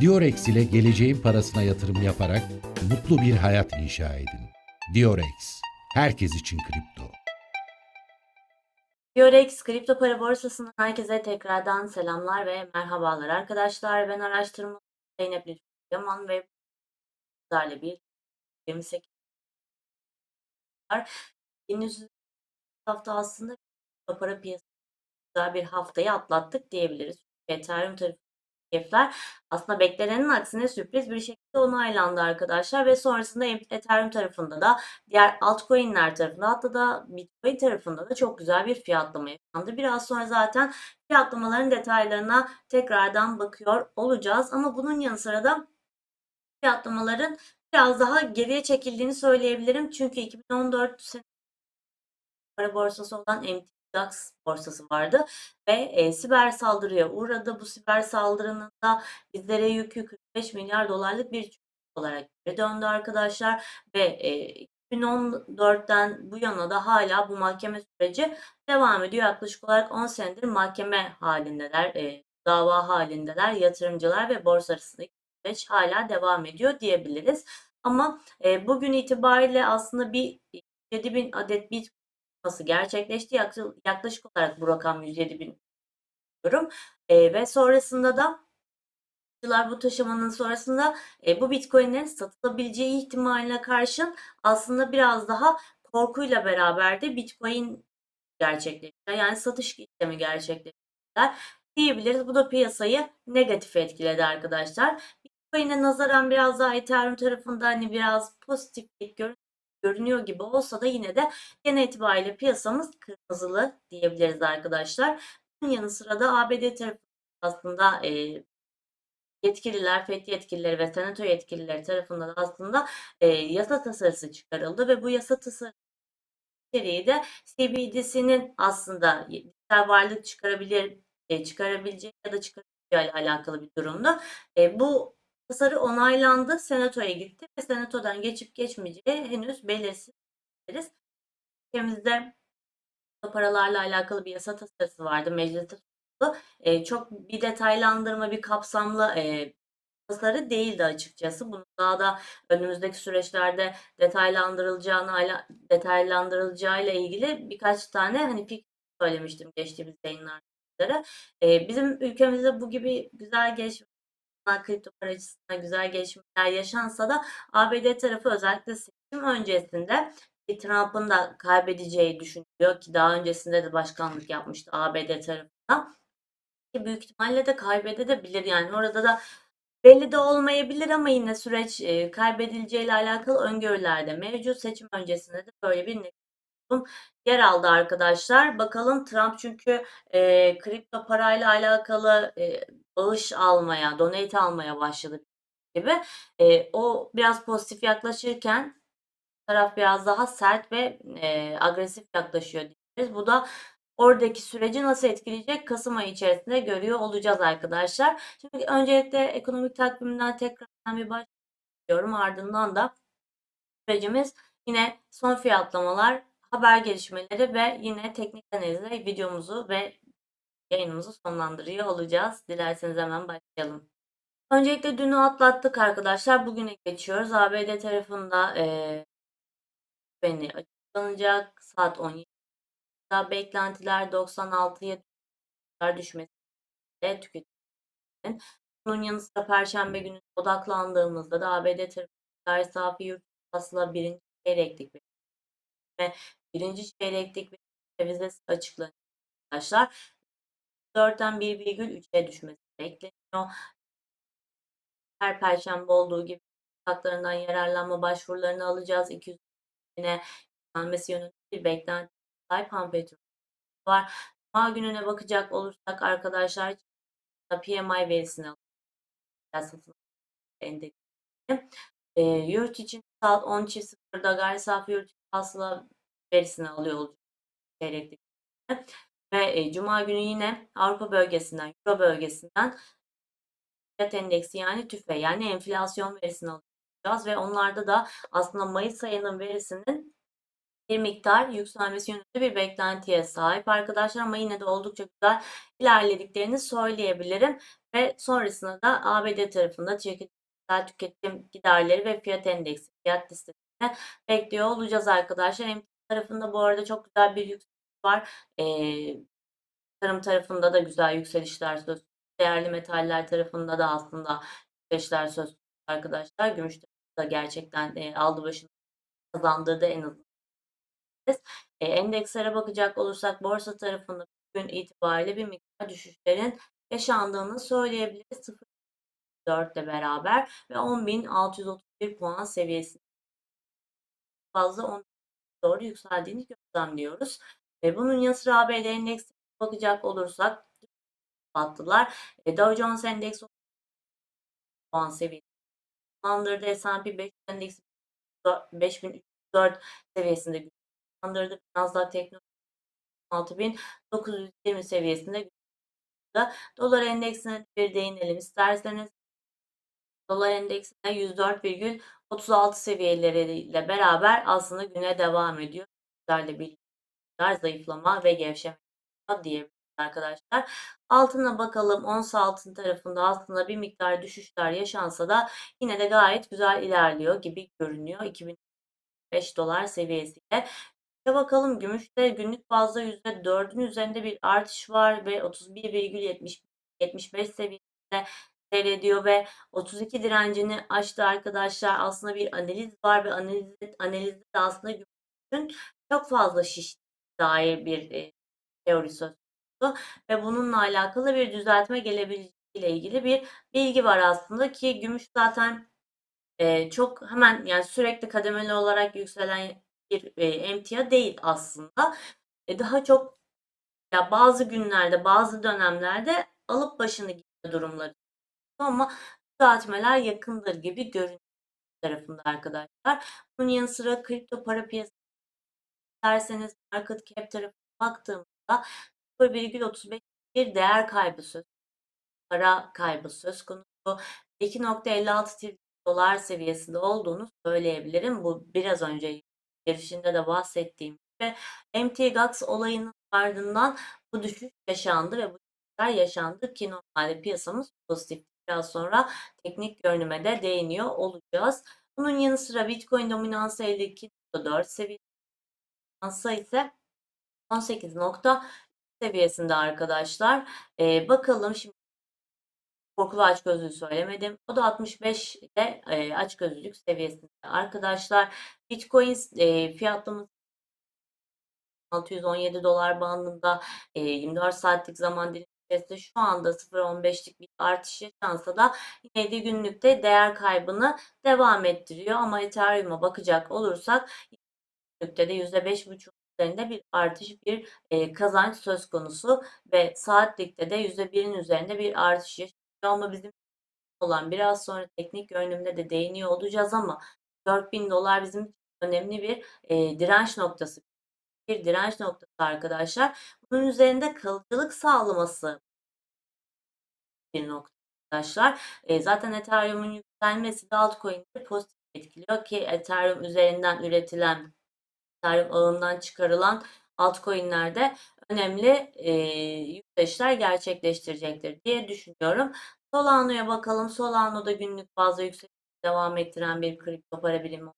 Diorex ile geleceğin parasına yatırım yaparak mutlu bir hayat inşa edin. Diorex, herkes için kripto. Yorex Kripto Para Borsası'ndan herkese tekrardan selamlar ve merhabalar arkadaşlar. Ben araştırma Zeynep Lütfü Yaman ve sizlerle bir 28 var. Henüz hafta aslında para piyasası güzel bir haftayı atlattık diyebiliriz. Ethereum tarafı fiyatlar aslında beklenenin aksine sürpriz bir şekilde onaylandı arkadaşlar ve sonrasında Ethereum tarafında da diğer altcoin'ler tarafında hatta da Bitcoin tarafında da çok güzel bir fiyatlama yaşandı. Biraz sonra zaten fiyatlamaların detaylarına tekrardan bakıyor olacağız ama bunun yanı sıra da fiyatlamaların biraz daha geriye çekildiğini söyleyebilirim. Çünkü 2014 sene para borsası olan MTX borsası vardı ve e, siber saldırıya uğradı. Bu siber saldırının da bizlere yükü 45 milyar dolarlık bir çöküş olarak geri döndü arkadaşlar ve e, 2014'ten bu yana da hala bu mahkeme süreci devam ediyor. Yaklaşık olarak 10 senedir mahkeme halindeler, e, dava halindeler. Yatırımcılar ve borsa arasındaki süreç hala devam ediyor diyebiliriz. Ama e, bugün itibariyle aslında bir 7000 adet Bitcoin gerçekleşti. Yaklaşık, olarak bu rakam 107 bin diyorum. E, ve sonrasında da bu taşımanın sonrasında e, bu bitcoinlerin satılabileceği ihtimaline karşın aslında biraz daha korkuyla beraber de bitcoin gerçekleştiler. Yani satış işlemi gerçekleştiler diyebiliriz. Bu da piyasayı negatif etkiledi arkadaşlar. Bitcoin'e nazaran biraz daha Ethereum tarafında hani biraz pozitiflik görün görünüyor gibi olsa da yine de genel itibariyle piyasamız kırmızılı diyebiliriz arkadaşlar. Bunun yanı sıra da ABD tarafında aslında e, yetkililer, FED yetkilileri ve senato yetkilileri tarafından aslında e, yasa tasarısı çıkarıldı ve bu yasa tasarısı içeriği de CBDC'nin aslında dijital varlık çıkarabilir, e, çıkarabileceği ya da çıkarabileceği ile alakalı bir durumdu. E, bu tasarı onaylandı, senatoya gitti ve senatodan geçip geçmeyeceği henüz belirsiz. Ülkemizde paralarla alakalı bir yasa tasarısı vardı. Mecliste. E, çok bir detaylandırma, bir kapsamlı e, tasarı değildi açıkçası. Bunu daha da önümüzdeki süreçlerde detaylandırılacağını detaylandırılacağıyla ilgili birkaç tane hani fikir söylemiştim geçtiğimiz yayınlarda. E, bizim ülkemizde bu gibi güzel gelişmeler, kripto para açısından güzel gelişmeler yaşansa da ABD tarafı özellikle seçim öncesinde Trump'ın da kaybedeceği düşünülüyor ki daha öncesinde de başkanlık yapmıştı ABD tarafından. Ki büyük ihtimalle de kaybedebilir yani orada da belli de olmayabilir ama yine süreç e, kaybedileceğiyle alakalı öngörüler de mevcut. Seçim öncesinde de böyle bir durum yer aldı arkadaşlar. Bakalım Trump çünkü e, kripto parayla alakalı e, bağış almaya, donate almaya başladı gibi. E, o biraz pozitif yaklaşırken taraf biraz daha sert ve e, agresif yaklaşıyor diyebiliriz. Bu da oradaki süreci nasıl etkileyecek Kasım ayı içerisinde görüyor olacağız arkadaşlar. Şimdi öncelikle ekonomik takvimden tekrardan bir başlıyorum. Ardından da sürecimiz yine son fiyatlamalar, haber gelişmeleri ve yine teknik analizle videomuzu ve yayınımızı sonlandırıyor olacağız. Dilerseniz hemen başlayalım. Öncelikle dünü atlattık arkadaşlar. Bugüne geçiyoruz. ABD tarafında e, beni açıklanacak. Saat 17'de beklentiler 96'ya düşmesi ve tüketicilerin. Bunun yanı sıra Perşembe günü odaklandığımızda da ABD tarafı safi yurt hasıla birinci çeyreklik ve birinci çeyreklik ve vizesi açıklanıyor arkadaşlar. 4'ten 1,3'e düşmesi bekleniyor. Her perşembe olduğu gibi haklarından yararlanma başvurularını alacağız. 200 yine yükselmesi yönünde bir beklenti petrol var. Cuma gününe bakacak olursak arkadaşlar PMI verisini alacağız. E, yurt için saat 10.00'da gayri safi yurt hasıla verisini alıyor olacak çeyreklik. Ve e, Cuma günü yine Avrupa bölgesinden, Euro bölgesinden fiyat endeksi yani TÜFE yani enflasyon verisini alacağız ve onlarda da aslında Mayıs ayının verisinin bir miktar yükselmesi yönünde bir beklentiye sahip arkadaşlar ama yine de oldukça güzel ilerlediklerini söyleyebilirim. ve sonrasında da ABD tarafında tüketim, tüketim giderleri ve fiyat endeksi, fiyat listesine bekliyor olacağız arkadaşlar. Emtia tarafında bu arada çok güzel bir yükseliş var. Ee, tarım tarafında da güzel yükselişler söz. Değerli metaller tarafında da aslında yükselişler söz arkadaşlar. Gümüş da gerçekten e, aldı başını kazandırdı en azından. E, endekslere bakacak olursak borsa tarafında bugün itibariyle bir miktar düşüşlerin yaşandığını söyleyebiliriz. 0.4 ile beraber ve 10.631 puan seviyesinde fazla 10 doğru yükseldiğini gözlemliyoruz. E, bunun yanı sıra ABD endeksine bakacak olursak battılar. E, Dow Jones endeksi puan seviyesinde hızlandırdı. S&P 500 endeksi 5304 seviyesinde hızlandırdı. Nasdaq Teknoloji 6920 seviyesinde Dolar endeksine bir değinelim isterseniz. Dolar endeksine 104,36 seviyeleriyle beraber aslında güne devam ediyor. Bizlerle birlikte zayıflama ve gevşeme diyebiliriz arkadaşlar. Altına bakalım. Ons altın tarafında aslında bir miktar düşüşler yaşansa da yine de gayet güzel ilerliyor gibi görünüyor. 2005 dolar seviyesiyle. Bir bakalım gümüşte günlük bazda %4'ün üzerinde bir artış var ve 31,75 seviyesinde seyrediyor ve 32 direncini aştı arkadaşlar. Aslında bir analiz var ve analiz, analizde de aslında gümüşün çok fazla şiş dair bir e, teori söz konusu ve bununla alakalı bir düzeltme gelebileceğiyle ilgili bir bilgi var aslında ki gümüş zaten e, çok hemen yani sürekli kademeli olarak yükselen bir e, emtia değil aslında. E, daha çok ya bazı günlerde, bazı dönemlerde alıp başını gitme durumları ama düzeltmeler yakındır gibi görünüyor tarafında arkadaşlar. Bunun yanı sıra kripto para piyasası derseniz market cap tarafına baktığımızda 0,35 bir değer kaybı söz para kaybı söz konusu. 2.56 trilyon dolar seviyesinde olduğunu söyleyebilirim. Bu biraz önce girişinde de bahsettiğim gibi MTGAX olayının ardından bu düşüş yaşandı ve bu düşüşler yaşandı ki normalde piyasamız pozitif. Biraz sonra teknik görünüme de değiniyor olacağız. Bunun yanı sıra Bitcoin dominansı 52.4 seviyesi ise 18 seviyesinde arkadaşlar. Ee, bakalım şimdi korkulu açgözlülüğü söylemedim. O da 65 ile e, açgözlülük seviyesinde arkadaşlar. Bitcoin e, fiyatlaması 617 dolar bandında e, 24 saatlik zaman dilimi içerisinde şu anda 0.15'lik bir artış yaşansa da yine de günlükte değer kaybını devam ettiriyor. Ama Ethereum'a bakacak olursak günlükte de %5.5 üzerinde bir artış, bir e, kazanç söz konusu ve saatlikte de %1'in üzerinde bir artış yaşanıyor. Ama bizim olan biraz sonra teknik görünümde de değiniyor olacağız ama 4000 dolar bizim önemli bir e, direnç noktası. Bir direnç noktası arkadaşlar. Bunun üzerinde kalıcılık sağlaması bir nokta arkadaşlar. E, zaten Ethereum'un yükselmesi de altcoin'leri pozitif etkiliyor ki Ethereum üzerinden üretilen Ethereum ağından çıkarılan altcoin'lerde önemli e, yükselişler gerçekleştirecektir diye düşünüyorum. Solano'ya bakalım. Solano'da günlük bazda yükseliş devam ettiren bir kripto para birimi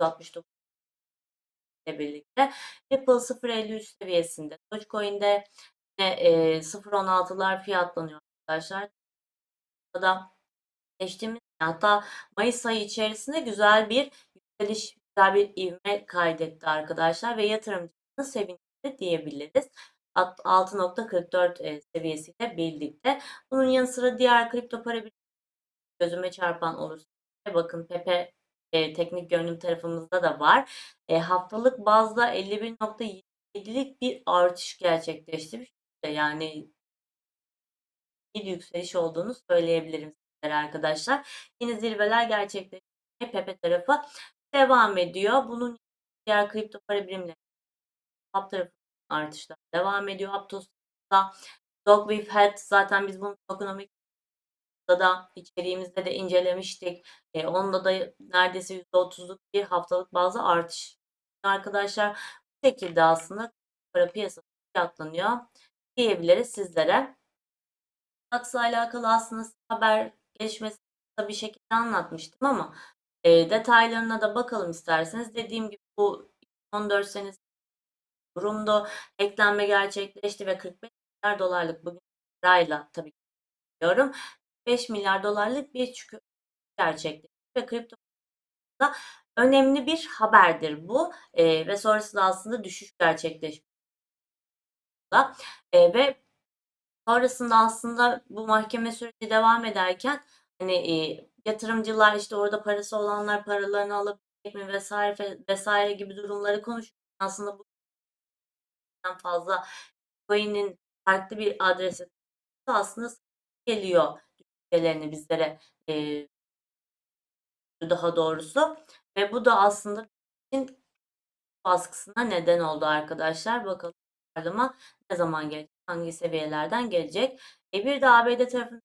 169 ile birlikte Ripple 0.53 seviyesinde. Dogecoin'de e, 0.16'lar fiyatlanıyor arkadaşlar. Burada geçtiğimiz hatta Mayıs ayı içerisinde güzel bir yükseliş, güzel bir ivme kaydetti arkadaşlar ve yatırımcının sevinçli diyebiliriz. 6.44 e, seviyesiyle birlikte. Bunun yanı sıra diğer kripto para gözüme çarpan olursa bakın Pepe e, teknik görünüm tarafımızda da var. E, haftalık bazda 51.7'lik bir artış gerçekleştirmiş. Yani bir yükseliş olduğunu söyleyebilirim sizlere arkadaşlar. Yeni zirveler gerçekleştirmeye Pepe tarafı devam ediyor. Bunun diğer kripto para birimleri Hap artışlar devam ediyor. Aptos'ta Dog with Head zaten biz bunu ekonomik da içeriğimizde de incelemiştik. E, onda da neredeyse %30'luk bir haftalık bazı artış. Arkadaşlar bu şekilde aslında para piyasası fiyatlanıyor diyebiliriz sizlere. Dax'la alakalı aslında haber kısa bir şekilde anlatmıştım ama e, detaylarına da bakalım isterseniz. Dediğim gibi bu 14 senesi durumda eklenme gerçekleşti ve 45 milyar dolarlık bugün parayla tabii diyorum 5 milyar dolarlık bir çıkış gerçekleşti ve kripto da önemli bir haberdir bu e, ve sonrasında aslında düşüş gerçekleşti. E, ve sonrasında aslında bu mahkeme süreci devam ederken hani e, yatırımcılar işte orada parası olanlar paralarını alabilecek mi vesaire vesaire gibi durumları konuşuyor. Aslında bu fazla coin'in farklı bir adrese aslında geliyor düşüncelerini bizlere e, daha doğrusu ve bu da aslında için baskısına neden oldu arkadaşlar. Bakalım parlama ne zaman gelecek, hangi seviyelerden gelecek. E bir de ABD tarafından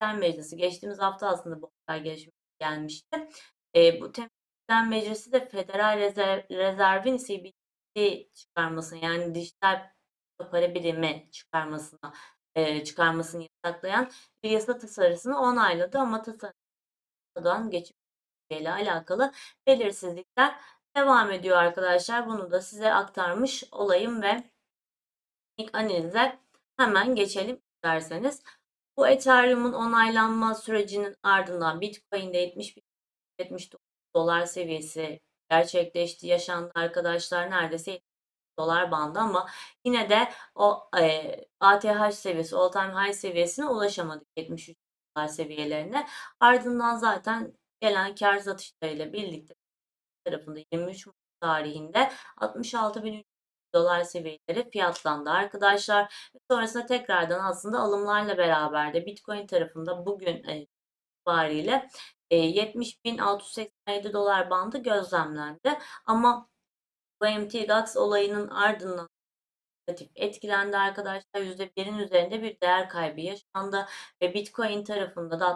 Meclisi geçtiğimiz hafta aslında bu haber gelişmesi gelmişti. E, bu Temsilciler Meclisi de Federal Rezerv, Rezerv'in CBDC çıkarmasını yani dijital para birimi çıkarmasına e, çıkarmasını yasaklayan bir yasa tasarısını onayladı ama tasarıdan geçip ile alakalı belirsizlikler devam ediyor arkadaşlar. Bunu da size aktarmış olayım ve ilk analize hemen geçelim isterseniz. Bu Ethereum'un onaylanma sürecinin ardından Bitcoin'de 71 79 dolar seviyesi gerçekleşti, yaşandı arkadaşlar. Neredeyse dolar bandı ama yine de o e, ATH seviyesi, all time high seviyesine ulaşamadık 73 dolar seviyelerine. Ardından zaten gelen kar satışlarıyla birlikte tarafında 23 Mart tarihinde 66.300 dolar seviyeleri fiyatlandı arkadaşlar. Sonrasında tekrardan aslında alımlarla beraber de Bitcoin tarafında bugün e, itibariyle e, 70.687 dolar bandı gözlemlendi. Ama bu MTGAX olayının ardından negatif etkilendi arkadaşlar. %1'in üzerinde bir değer kaybı yaşandı ve Bitcoin tarafında da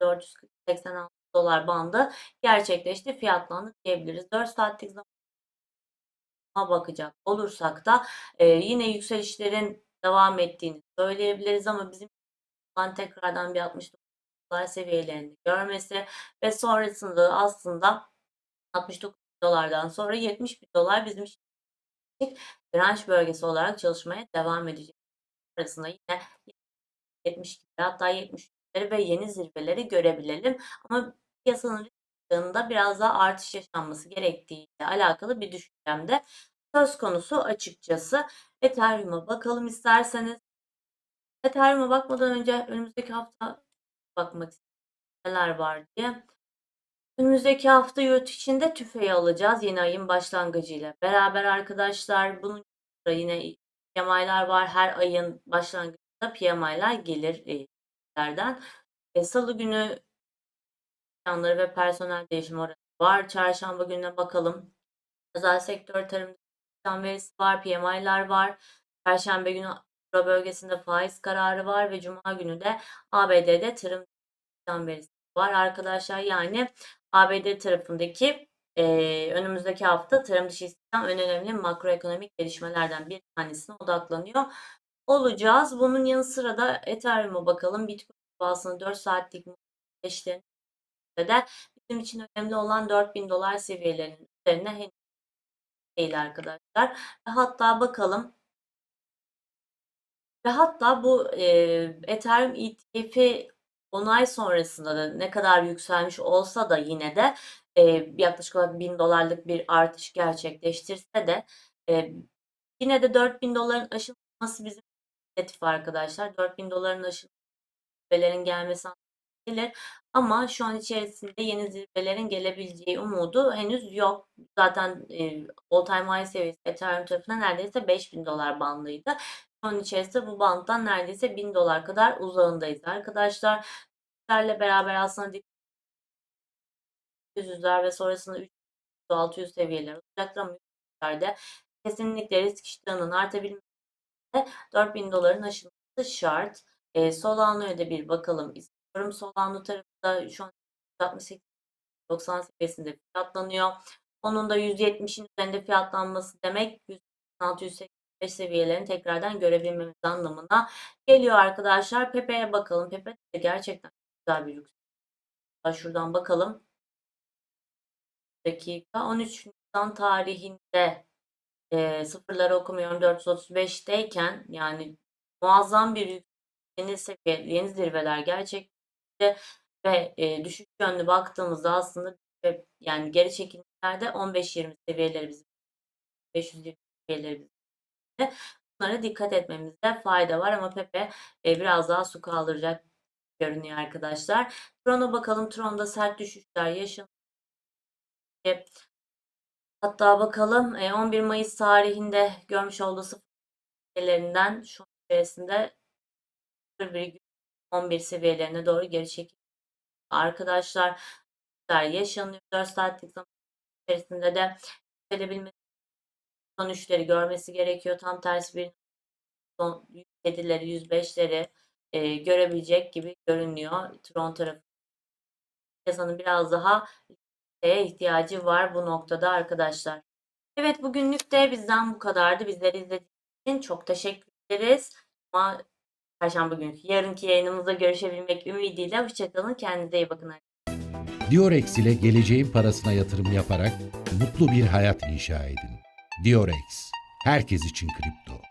67.486 dolar bandı gerçekleşti, fiyatlandı diyebiliriz. 4 saatlik zamana bakacak olursak da e, yine yükselişlerin devam ettiğini söyleyebiliriz ama bizim tekrardan bir 69 dolar seviyelerini görmesi ve sonrasında aslında 69 dolardan sonra 70 bin dolar bizim direnç bölgesi olarak çalışmaya devam edecek. Arasında yine 70 hatta 70 ve yeni zirveleri görebilelim. Ama piyasanın risklerinde biraz daha artış yaşanması gerektiğiyle alakalı bir düşüncem de söz konusu açıkçası. Ethereum'a bakalım isterseniz. Ethereum'a bakmadan önce önümüzdeki hafta bakmak neler var diye. Önümüzdeki hafta yurt içinde tüfeği alacağız yeni ayın başlangıcıyla. Beraber arkadaşlar bunun yine PMI'lar var. Her ayın başlangıcında PMI'lar gelir e, E, Salı günü planları ve personel değişimi oranı var. Çarşamba gününe bakalım. Özel sektör tarım verisi var, PMI'lar var. Perşembe günü Euro bölgesinde faiz kararı var ve Cuma günü de ABD'de tarım verisi var arkadaşlar. Yani ABD tarafındaki e, önümüzdeki hafta tarım dışı istihdam en önemli makroekonomik gelişmelerden bir tanesine odaklanıyor olacağız. Bunun yanı sıra da Ethereum'a bakalım. Bitcoin bazısını 4 saatlik işlerini de bizim için önemli olan 4000 dolar seviyelerinin üzerine henüz değil arkadaşlar. Ve hatta bakalım ve hatta bu e, Ethereum ETF'i onay sonrasında da ne kadar yükselmiş olsa da yine de e, yaklaşık olarak 1000 dolarlık bir artış gerçekleştirse de e, yine de 4000 doların aşılması bizim hedef arkadaşlar. 4000 doların aşılması gelmesi gelir. Ama şu an içerisinde yeni zirvelerin gelebileceği umudu henüz yok. Zaten e, all time high seviyesi Ethereum tarafında neredeyse 5000 dolar bandıydı. Şu an içerisinde bu banddan neredeyse 1000 dolar kadar uzağındayız arkadaşlar. Sizlerle beraber aslında 100'ler ve sonrasında 300-600 seviyeler olacaktır ama yükselerde kesinlikle risk iştahının artabilmesi 4000 doların aşılması şart. E, Solano'ya da bir bakalım istiyorum. Solano tarafında şu an 68 90 seviyesinde fiyatlanıyor. Onun da 170'in üzerinde fiyatlanması demek 680 5 seviyelerini tekrardan görebilmemiz anlamına geliyor arkadaşlar. Pepe'ye bakalım. Pepe de gerçekten güzel bir yükseliş. Şuradan bakalım. Dakika 13 Nisan tarihinde e, sıfırları okumuyorum 435'teyken yani muazzam bir yeni seviye, yeni zirveler gerçekleşti ve e, düşük yönlü baktığımızda aslında yani geri çekimlerde 15-20 seviyeleri bizim 520 seviyeleri bunlara dikkat etmemizde fayda var ama Pepe e, biraz daha su kaldıracak görünüyor arkadaşlar. Tron'a bakalım. Tron'da sert düşüşler yaşanıyor. Hatta bakalım e, 11 Mayıs tarihinde görmüş olduğu sıfırlarından şu içerisinde 0,3 11 seviyelerine doğru geri çekiliyor. Arkadaşlar yaşanıyor 4 saatlik zaman içerisinde de yükselebilmesi sonuçları görmesi gerekiyor. Tam tersi bir son 107'leri 105'leri e, görebilecek gibi görünüyor. Tron tarafı piyasanın biraz daha ihtiyacı var bu noktada arkadaşlar. Evet bugünlük de bizden bu kadardı. Bizleri izlediğiniz için çok teşekkür ederiz. Ama Perşembe günkü yarınki yayınımızda görüşebilmek ümidiyle hoşçakalın. Kendinize iyi bakın. Diorex ile geleceğin parasına yatırım yaparak mutlu bir hayat inşa edin. Diorex, herkes için kripto.